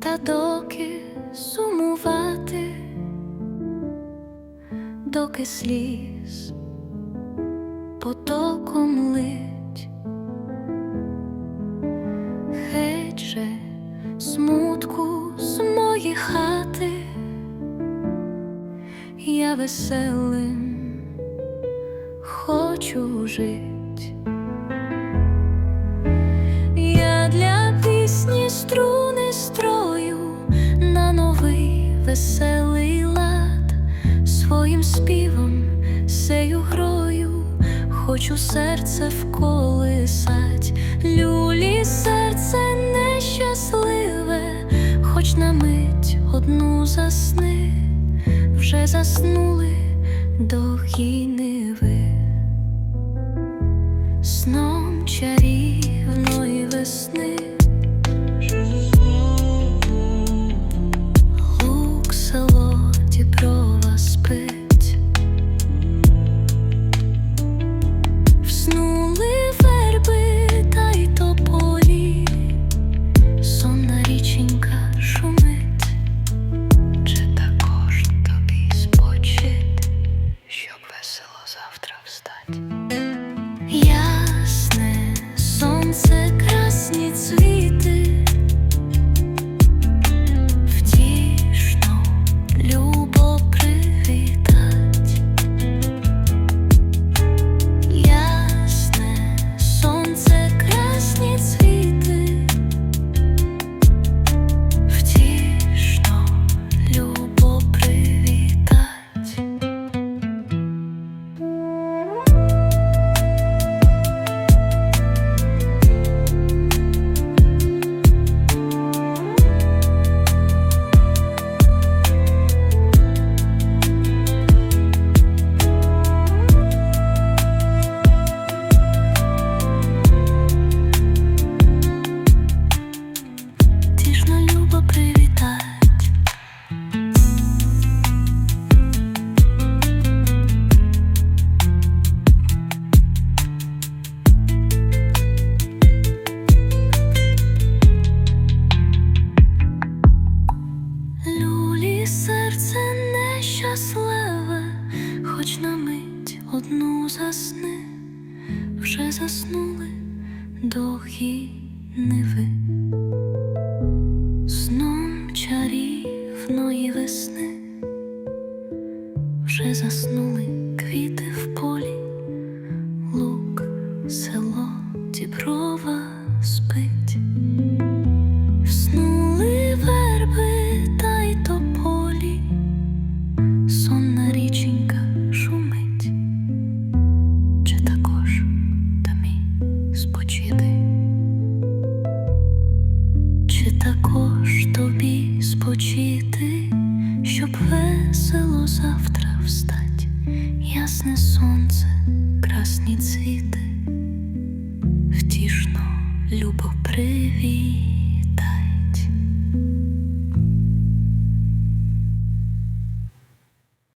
та доки сумувати, доки сліз потоком лить, геть же смутку з мої хати, я веселим хочу жить. Веселий лад. Своїм співом сею грою, хочу серце вколисать, люлі серце нещасливе, хоч на мить одну засни, вже заснули до Ниви. Сном чарівної одну засни, вже заснули дохі ниви. Чи також тобі спочити, щоб весело завтра встать, ясне сонце, красні цвіти, втішно, любов привітать.